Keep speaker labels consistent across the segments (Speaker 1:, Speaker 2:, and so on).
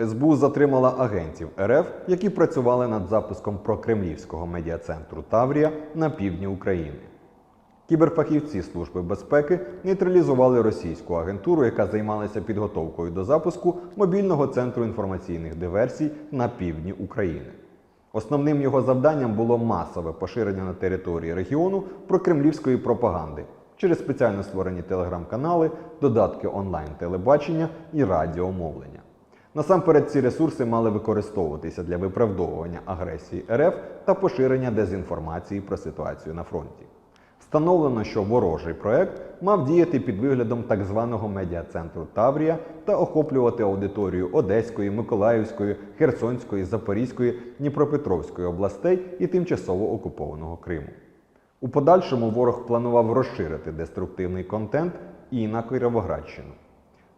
Speaker 1: СБУ затримала агентів РФ, які працювали над запуском прокремлівського медіа-центру Таврія на півдні України. Кіберфахівці Служби безпеки нейтралізували російську агентуру, яка займалася підготовкою до запуску мобільного центру інформаційних диверсій на півдні України. Основним його завданням було масове поширення на території регіону прокремлівської пропаганди через спеціально створені телеграм-канали, додатки онлайн-телебачення і радіомовлення. Насамперед, ці ресурси мали використовуватися для виправдовування агресії РФ та поширення дезінформації про ситуацію на фронті. Встановлено, що ворожий проект мав діяти під виглядом так званого медіа-центру Таврія та охоплювати аудиторію Одеської, Миколаївської, Херсонської, Запорізької, Дніпропетровської областей і тимчасово окупованого Криму. У подальшому ворог планував розширити деструктивний контент і на Кіровоградщину.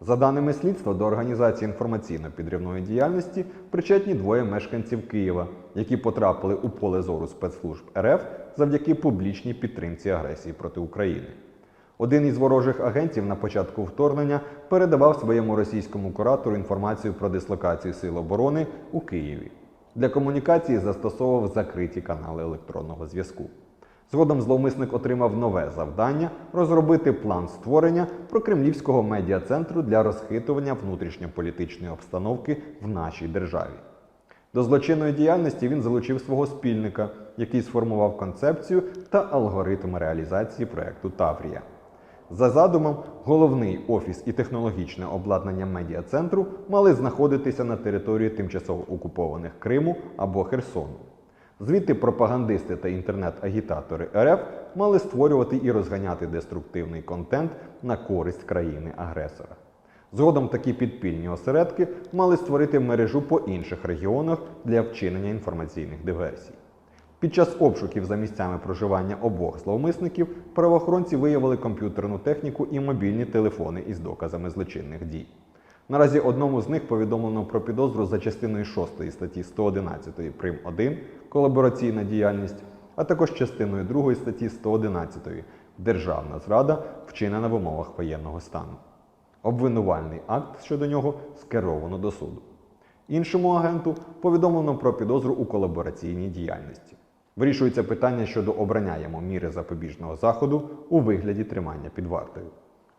Speaker 1: За даними слідства, до організації інформаційно-підривної діяльності причетні двоє мешканців Києва, які потрапили у поле зору спецслужб РФ завдяки публічній підтримці агресії проти України. Один із ворожих агентів на початку вторгнення передавав своєму російському куратору інформацію про дислокацію Сил оборони у Києві. Для комунікації застосовував закриті канали електронного зв'язку. Згодом зловмисник отримав нове завдання розробити план створення прокремлівського медіа-центру для розхитування внутрішньополітичної обстановки в нашій державі. До злочинної діяльності він залучив свого спільника, який сформував концепцію та алгоритм реалізації проекту Таврія. За задумом, головний офіс і технологічне обладнання медіа-центру мали знаходитися на території тимчасово окупованих Криму або Херсону. Звідти пропагандисти та інтернет-агітатори РФ мали створювати і розганяти деструктивний контент на користь країни-агресора. Згодом такі підпільні осередки мали створити мережу по інших регіонах для вчинення інформаційних диверсій. Під час обшуків за місцями проживання обох зловмисників правоохоронці виявили комп'ютерну техніку і мобільні телефони із доказами злочинних дій. Наразі одному з них повідомлено про підозру за частиною 6 статті 111 прим. 1 колабораційна діяльність, а також частиною 2 статті 111 Державна зрада, вчинена в умовах воєнного стану. Обвинувальний акт щодо нього скеровано до суду. Іншому агенту повідомлено про підозру у колабораційній діяльності. Вирішується питання щодо обрання йому міри запобіжного заходу у вигляді тримання під вартою.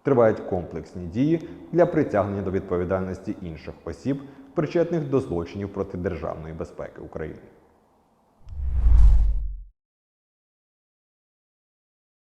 Speaker 1: Тривають комплексні дії для притягнення до відповідальності інших осіб, причетних до злочинів проти державної безпеки України.